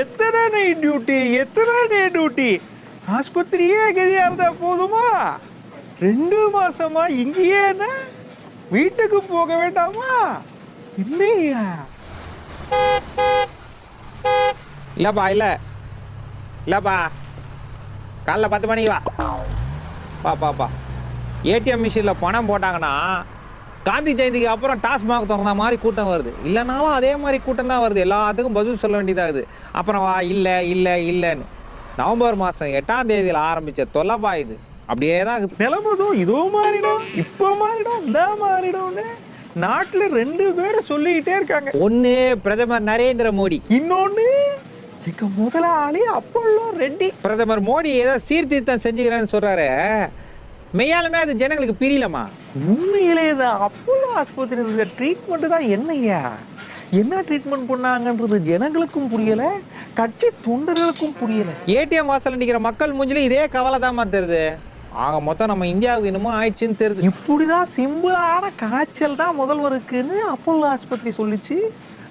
எத்தனை night duty எத்தனை night duty ஆஸ்பத்திரியே கதியா இருந்தா போதுமா? ரெண்டு மாசமா இங்கேயே என்ன? வீட்டுக்கு போக வேண்டாமா? இல்லையா? இல்லைப்பா இல்லை. இல்லைப்பா. காலைல பத்து மணிக்கு வா. பா பாப்பா ஏடிஎம் மிஷினில் பணம் போட்டாங்கன்னா காந்தி ஜெயந்திக்கு அப்புறம் டாஸ்மாக் திறந்த மாதிரி கூட்டம் வருது. இல்லைனாலும் அதே மாதிரி கூட்டம் தான் வருது. எல்லாத்துக்கும் பதில் சொல்ல வேண்டியதாகுது. அப்புறம் வா இல்லை இல்லை இல்லைன்னு. நவம்பர் மாதம் எட்டாம் தேதியில் ஆரம்பித்த தொல்லைப்பா இது. அப்படியே தான் நிலமதும் இதோ மாறிடும். இப்போ மாறிடும் இந்த மாறிடும்னு நாட்டுல ரெண்டு பேரும் சொல்லிக்கிட்டே இருக்காங்க. ஒன்று பிரதமர் நரேந்திர மோடி. இன்னொன்னு எங்க முதலாளி அப்பல்லோ ரெட்டி. பிரதமர் மோடி ஏதோ சீர்திருத்தம் செஞ்சுக்கிறேன்னு சொல்கிறாரு மெய்யாலுமே அது ஜனங்களுக்கு பிரியலமா உண்மையிலே இந்த அப்பல்லோ ஆஸ்பத்திரி ட்ரீட்மெண்ட் தான் என்னய்யா? என்ன ட்ரீட்மெண்ட் பண்ணாங்கன்றது ஜனங்களுக்கும் புரியல கட்சி தொண்டர்களுக்கும் புரியல. ஏடிஎம் வாசல்ல நிக்கிற மக்கள் மூஞ்சிலும் இதே கவலை தான் தெரியுது. ஆக மொத்தம் நம்ம இந்தியாவுக்கு என்னமோ ஆயிடுச்சுன்னு தெரியுது. இப்படிதான் சிம்பிளான காய்ச்சல் தான் முதல்வருக்குன்னு அப்பல்லோ ஆஸ்பத்திரி சொல்லிச்சு.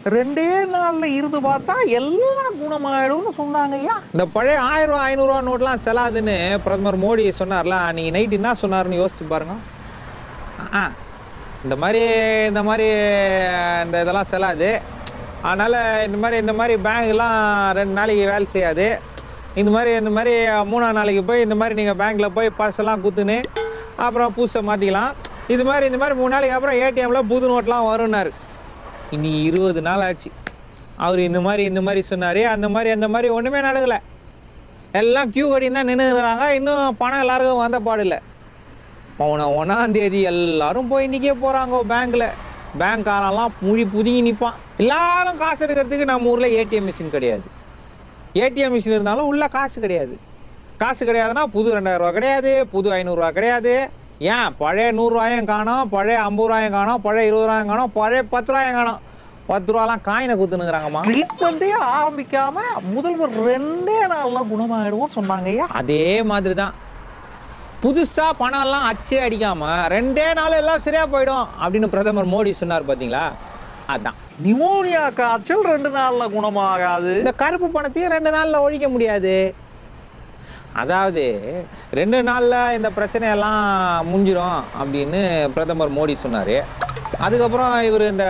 ரெண்டே நாளில் இருந்து பார்த்தா எல்லாம் குணமாயிடும்னு சொன்னாங்கய்யா இந்த பழைய ஆயிரம் ரூபா ஐநூறுரூவா நோட்லாம் செல்லாதுன்னு பிரதமர் மோடி சொன்னார்ல நீங்கள் நைட் என்ன சொன்னாருன்னு யோசிச்சு பாருங்க. ஆ இந்த மாதிரி இந்த மாதிரி இந்த இதெல்லாம் செலாது அதனால் இந்த மாதிரி இந்த மாதிரி பேங்க்லாம் ரெண்டு நாளைக்கு வேலை செய்யாது. இந்த மாதிரி இந்த மாதிரி மூணாம் நாளைக்கு போய் இந்த மாதிரி நீங்கள் பேங்க்கில் போய் பர்ஸெல்லாம் குத்துன்னு அப்புறம் புதுசை மாற்றிக்கலாம் இது மாதிரி இந்த மாதிரி மூணு நாளைக்கு அப்புறம் ஏடிஎம்மில் புது நோட்லாம் வரும்னாரு. இனி இருபது நாள் ஆச்சு. அவர் இந்த மாதிரி இந்த மாதிரி சொன்னார். அந்த மாதிரி அந்த மாதிரி ஒன்றுமே நடக்கலை. எல்லாம் கியூ கட்டி தான் நின்றுறாங்க இன்னும் பணம் எல்லாருக்கும் வந்த பாடில்லை. போன ஒன்றாம் தேதி எல்லாரும் போய் நிற்க போகிறாங்க பேங்க்கில் பேங்க்காரெல்லாம் முழி புதுங்கி நிற்பான் எல்லாரும் காசு எடுக்கிறதுக்கு நம்ம ஊரில் ஏடிஎம் மிஷின் கிடையாது. ஏடிஎம் மிஷின் இருந்தாலும் உள்ளே காசு கிடையாது. காசு கிடையாதுன்னா புது ரெண்டாயிரரூவா கிடையாது புது ஐநூறுரூவா கிடையாது. ஏன்? பழைய நூறுரூவாயும் காணோம் பழைய ஐம்பது ரூபாயும் காணோம் பழைய இருபது ரூபாயும் காணோம் பழைய பத்து ரூபாயும் காணோம். பத்து ரூபாலாம் காயினை குத்துனுங்கிறாங்கம்மா ட்ரீட்மெண்ட்டே ஆரம்பிக்காம முதல்வர் ரெண்டே நாள்ல குணமாயிடுவோம் சொன்னாங்கய்யா அதே மாதிரி தான் புதுசாக பணம்லாம் அச்சே அடிக்காமல் ரெண்டே நாள் எல்லாம் சரியாக போயிடும் அப்படின்னு பிரதமர் மோடி சொன்னார் பார்த்தீங்களா அதான். நிமோனியா காய்ச்சல் ரெண்டு நாள்ல குணமாகாது. இந்த கருப்பு பணத்தையும் ரெண்டு நாளில் ஒழிக்க முடியாது. அதாவது ரெண்டு நாளில் இந்த பிரச்சனையெல்லாம் முடிஞ்சிடும் அப்படின்னு பிரதமர் மோடி சொன்னார். அதுக்கப்புறம் இவர் இந்த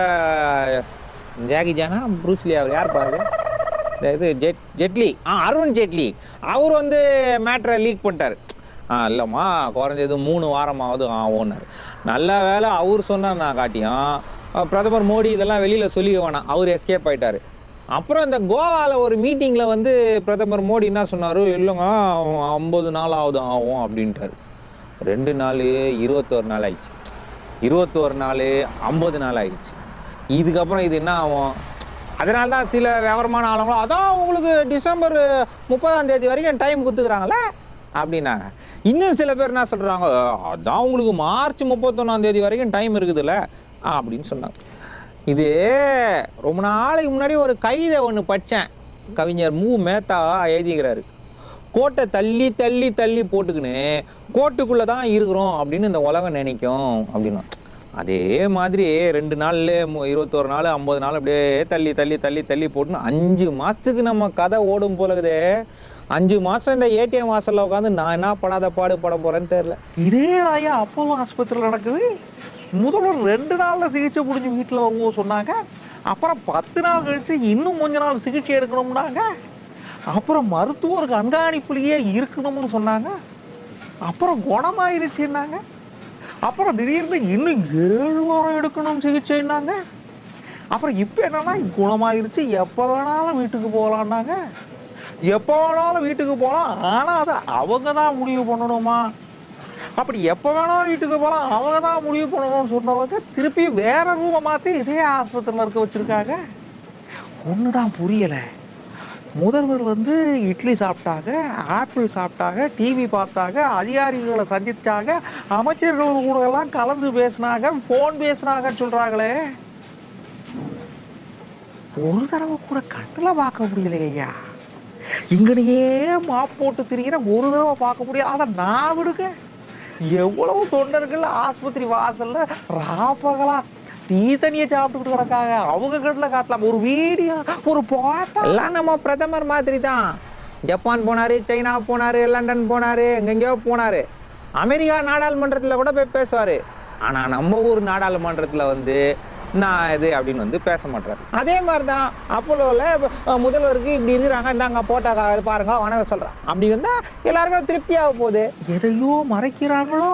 ஜாகி ஜானா ப்ரூஸ்லி அவர் யார் பாருங்க இந்த இது ஜெட் ஜெட்லி. ஆ அருண் ஜெட்லி. அவர் வந்து மேட்ரை லீக் பண்ணிட்டார். ஆ இல்லைம்மா குறைஞ்சது மூணு வாரமாவது ஓனர் நல்ல வேலை அவர் சொன்னார் நான் காட்டியும். பிரதமர் மோடி இதெல்லாம் வெளியில் சொல்லிக்க வேணாம். அவர் எஸ்கேப் ஆகிட்டார் அப்புறம் இந்த கோவாவில் ஒரு மீட்டிங்கில் வந்து பிரதமர் மோடி என்ன சொன்னார்? இல்லைங்க ஐம்பது நாள் ஆகுது ஆகும் அப்படின்ட்டாரு. ரெண்டு நாள் இருபத்தோரு நாள் ஆயிடுச்சு. இருபத்தோரு நாள் ஐம்பது நாள் ஆயிடுச்சு. இதுக்கப்புறம் இது என்ன ஆகும்? அதனால தான் சில விவரமான ஆளுங்களும் அதான் உங்களுக்கு டிசம்பர் முப்பதாம் தேதி வரைக்கும் டைம் கொடுத்துக்கிறாங்களே அப்படின்னாங்க இன்னும் சில பேர் என்ன சொல்கிறாங்க அதான் உங்களுக்கு மார்ச் முப்பத்தொன்னாம் தேதி வரைக்கும் டைம் இருக்குதுல்ல? அப்படின்னு சொன்னாங்க. இது ரொம்ப நாளைக்கு முன்னாடி ஒரு கவிதை ஒன்று படித்தேன் கவிஞர் மு. மேத்தா எழுதிக்கிறாரு. கோட்டை தள்ளி தள்ளி தள்ளி போட்டுக்கின்னு கோட்டுக்குள்ளே தான் இருக்கிறோம் அப்படின்னு இந்த உலகம் நினைக்கும் அப்படின்னா. அதே மாதிரி ரெண்டு நாள் இருபத்தோரு நாள் ஐம்பது நாள் அப்படியே தள்ளி தள்ளி தள்ளி தள்ளி போட்டுன்னு அஞ்சு மாதத்துக்கு நம்ம கதை ஓடும் போலகுதே அஞ்சு மாதம் இந்த ஏடிஎம் வாசலில் உட்காந்து நான் என்ன படாத பாடு பட போகிறேன்னு தெரில இதே ஐயா அப்போலோ ஆஸ்பத்திரியில் நடக்குது? முதல்வர் ரெண்டு நாளில் சிகிச்சை முடிஞ்சு வீட்டில் வருவோம் சொன்னாங்க அப்புறம் பத்து நாள் கழிச்சு இன்னும் கொஞ்ச நாள் சிகிச்சை எடுக்கணும்னாங்க. அப்புறம் மருத்துவர் கண்காணிப்புலேயே இருக்கணும்னு சொன்னாங்க. அப்புறம் குணமாயிருச்சுன்னாங்க அப்புறம் திடீர்னு இன்னும் ஏழு வாரம் எடுக்கணும் சிகிச்சைன்னாங்க அப்புறம் இப்போ என்னன்னா குணமாயிருச்சு. எப்போ வேணாலும் வீட்டுக்கு போகலான்னாங்க. எப்போ வேணாலும் வீட்டுக்கு போகலாம். ஆனால் அதை அவங்க தான் முடிவு பண்ணணுமா? அப்படி எப்போ வேணாலும் வீட்டுக்கு போகலாம் அவங்க தான் முடிவு பண்ணணும்னு சொன்னவங்க திருப்பி வேற ரூமை மாற்றி இதே ஆஸ்பத்திரியில் இருக்க வச்சுருக்காங்க. ஒன்று தான் புரியலை. முதல்வர் வந்து இட்லி சாப்பிட்டாங்க ஆப்பிள் சாப்பிட்டாங்க டிவி பார்த்தாங்க அதிகாரிகளை சந்தித்தாங்க அமைச்சர்கள் கூட எல்லாம் கலந்து பேசினாங்க ஃபோன் பேசினாங்கன்னு சொல்கிறாங்களே ஒரு தடவை கூட கண்ணில் பார்க்க முடியலையே ஐயா. இங்கனையே மாப் போட்டு திரிகிற ஒரு தடவை பார்க்க முடியாது அதை நான் விடுங்க. எவ்வளவு தொண்டர்கள் ஆஸ்பத்திரி வாசல்ல ராப்பகலா டீ தண்ணியை சாப்பிட்டுக்கிட்டு கிடக்காங்க. அவங்க கட்டில் காட்டலாம். ஒரு வீடியோ ஒரு பாட்டா? எல்லாம் நம்ம பிரதமர் மாதிரி தான் ஜப்பான் போனார் சைனா போனார் லண்டன் போனார் எங்கெங்கேயோ போனார். அமெரிக்கா நாடாளுமன்றத்தில் கூட போய் பேசுவார். ஆனால் நம்ம ஊர் நாடாளுமன்றத்தில் வந்து நான் இது அப்படின்னு வந்து பேச மாட்டார். அதே மாதிரி தான் அப்போலோவில் முதல்வருக்கு இப்படி இருக்கிறாங்க இந்தாங்க போட்டா பாருங்க வணக்கம் சொல்கிறேன் அப்படி வந்தால் எல்லாருக்கும் திருப்தியாக போகுது. எதையோ மறைக்கிறாங்களோ?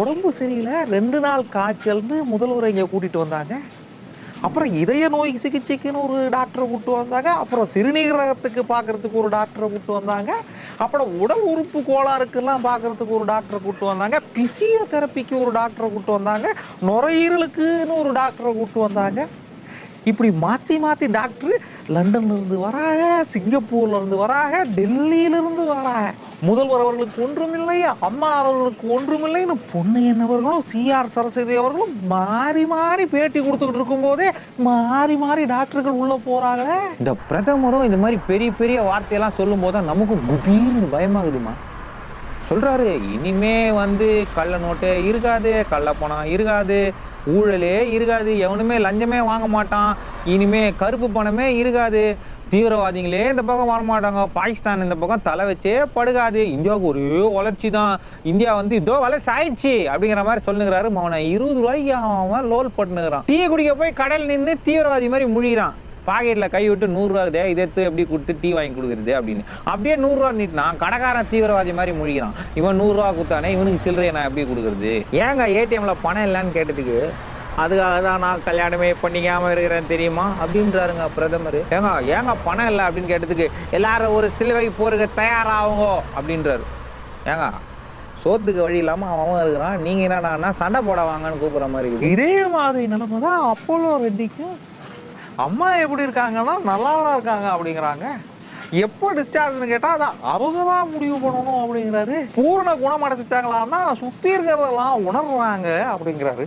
உடம்பு சரியில்லை. ரெண்டு நாள் காய்ச்சல்னு முதல்வரை இங்கே கூட்டிட்டு வந்தாங்க. அப்புறம் இதய நோய் சிகிச்சைக்குன்னு ஒரு டாக்டரை கூப்பிட்டு வந்தாங்க. அப்புறம் சிறுநீரகத்துக்கு பார்க்கறதுக்கு ஒரு டாக்டரை கூப்பிட்டு வந்தாங்க. அப்புறம் உடல் உறுப்பு கோளாறுக்கெல்லாம் பார்க்கறதுக்கு ஒரு டாக்டரை கூப்பிட்டு வந்தாங்க. பிசியோதெரப்பிக்கு ஒரு டாக்டரை கூப்பிட்டு வந்தாங்க. நுரையீரலுக்குன்னு ஒரு டாக்டரை கூப்பிட்டு வந்தாங்க. இப்படி மாற்றி மாற்றி டாக்டர் லண்டன்லேருந்து வராங்க சிங்கப்பூர்லருந்து வராங்க டெல்லியிலிருந்து வராங்க. முதல்வர் அவர்களுக்கு ஒன்றுமில்லை அம்மா அவர்களுக்கு ஒன்றுமில்லைன்னு பொன்னையன் அவர்களும் சிஆர் சரஸ்வதி அவர்களும் மாறி மாறி பேட்டி கொடுத்துக்கிட்டு இருக்கும்போதே மாறி மாறி டாக்டர்கள் உள்ளே போகிறாங்களே இந்த பிரதமரும் இந்த மாதிரி பெரிய பெரிய வார்த்தையெல்லாம் சொல்லும்போது தான் நமக்கும் குபீர்னு பயமாகுதுமா சொல்கிறாரு இனிமே வந்து கள்ள நோட்டு இருக்காது கள்ள பணம் இருக்காது ஊழலே இருக்காது. எவனுமே லஞ்சமே வாங்க மாட்டான். இனிமே கருப்பு பணமே இருக்காது. தீவிரவாதிகளே இந்த பக்கம் வரமாட்டாங்க பாகிஸ்தான் இந்த பக்கம் தலை வச்சே படுகாது. இந்தியாவுக்கு ஒரே வளர்ச்சி தான் இந்தியா வந்து இதோ வளர்ச்சி ஆயிடுச்சு அப்படிங்கிற மாதிரி சொல்லுங்கிறாரு அவனை இருபது ரூபாய்க்கு அவன் லோல் போட்டுனுங்கிறான் டீ குடிக்க போய் கடல் நின்று தீவிரவாதி மாதிரி முழிகிறான் பாக்கெட்டில் கை விட்டு நூறுரூவா இதே இதை எடுத்து எப்படி கொடுத்து டீ வாங்கி கொடுக்குறது அப்படின்னு. அப்படியே நூறுரூவா நீட்டினா கடைக்காரன் தீவிரவாதி மாதிரி முழிக்கிறான் இவன் நூறுரூவா கொடுத்தானே இவனுக்கு சில்லறையை நான் எப்படி கொடுக்குறது? ஏங்க ஏடிஎம்ல பணம் இல்லைன்னு கேட்டதுக்கு அதுக்காக தான் நான் கல்யாணமே பண்ணிக்காம இருக்கிறேன் தெரியுமா? அப்படின்றாருங்க பிரதமர். ஏங்க ஏங்க பணம் இல்லை அப்படின்னு கேட்டதுக்கு எல்லாரும் ஒரு சிலுவை போருக்கு தயாராகுங்க அப்படின்றாரு. ஏங்க சோத்துக்கு வழி இல்லாமல் அவன் அவன் இருக்கிறான். நீங்கள் என்னடான்னா சண்டை போட வாங்கன்னு கூப்பிட்ற மாதிரி இருக்குது. இதே மாதிரி நிலைமை தான் அப்போலோ ரெட்டிக்கும் அம்மா எப்படி இருக்காங்கன்னா நல்லா தான் இருக்காங்க அப்படிங்கிறாங்க. எப்போ டிஸ்சார்ஜ்னு கேட்டால் அதான் அவங்க தான் முடிவு பண்ணணும் அப்படிங்கிறாரு. பூரண குணமடைச்சிட்டாங்களான்னா சுற்றி இருக்கிறதெல்லாம் உணர்றாங்க அப்படிங்கிறாரு.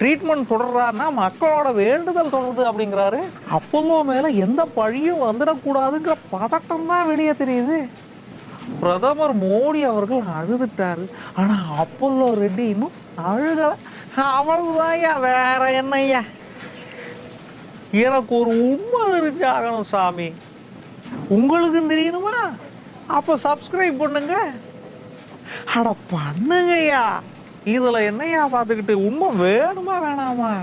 ட்ரீட்மெண்ட் தொடர்றாருன்னா மக்களோட வேண்டுதல் தொடருது அப்படிங்கிறாரு. அப்போல்லோ மேலே எந்த பழியும் வந்துடக்கூடாதுங்கிற பதட்டம் தான் வெளியே தெரியுது. பிரதமர் மோடி அவர்கள் அழுதுட்டாரு. ஆனா அப்போல்லோ ரெட்டி இன்னும் அழுகல. அவ்வளவுதான்யா வேற என்னய்யா? எனக்கு ஒரு உண்மை தெரிஞ்சாகணும் சாமி. உங்களுக்கும் தெரியணுமா? அப்போ சப்ஸ்கிரைப் பண்ணுங்க. அட பண்ணுங்கய்யா. இதில் என்னய்யா பார்த்துக்கிட்டு? உண்மை வேணுமா வேணாமா?